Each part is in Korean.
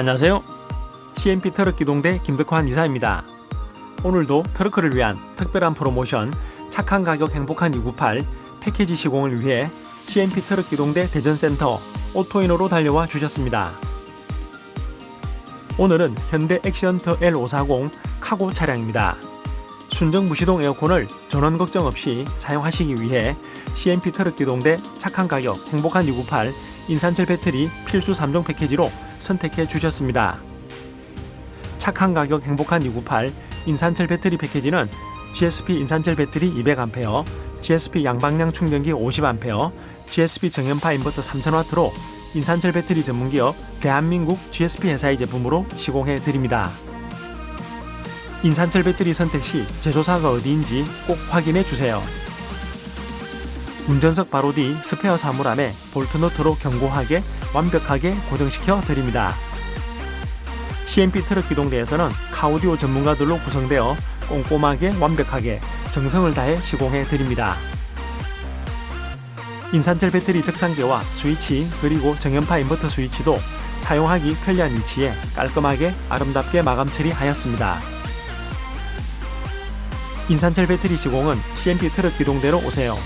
안녕하세요. CMP 트럭 기동대 김덕환 이사입니다. 오늘도 트럭커를 위한 특별한 프로모션 착한 가격 행복한 298 패키지 시공을 위해 CMP 트럭 기동대 대전센터 오토인으로 달려와 주셨습니다. 오늘은 현대 액션트 L540 카고 차량입니다. 순정 무시동 에어컨을 전원 걱정 없이 사용하시기 위해 CMP 트럭 기동대 착한 가격 행복한 298 인산철 배터리 필수 3종 패키지로 선택해 주셨습니다. 착한 가격 행복한 298 인산철 배터리 패키지는 GSP 인산철 배터리 200A, GSP 양방향 충전기 50A, GSP 정연파 인버터 3000W로 인산철 배터리 전문기업 대한민국 GSP 회사의 제품으로 시공해 드립니다. 인산철 배터리 선택 시 제조사가 어디인지 꼭 확인해 주세요. 운전석 바로 뒤 스페어 사물 안에 볼트 너트로 견고하게 완벽하게 고정시켜 드립니다. CMP 트럭 기동대에서는 카오디오 전문가들로 구성되어 꼼꼼하게 완벽하게 정성을 다해 시공해 드립니다. 인산철 배터리 적상계와 스위치 그리고 정연파 인버터 스위치도 사용하기 편리한 위치에 깔끔하게 아름답게 마감 처리하였습니다. 인산철 배터리 시공은 CMP 트럭 기동대로 오세요.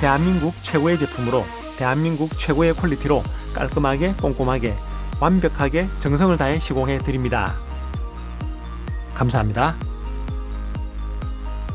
대한민국 최고의 제품으로 대한민국 최고의 퀄리티로 깔끔하게 꼼꼼하게 완벽하게 정성을 다해 시공해 드립니다. 감사합니다.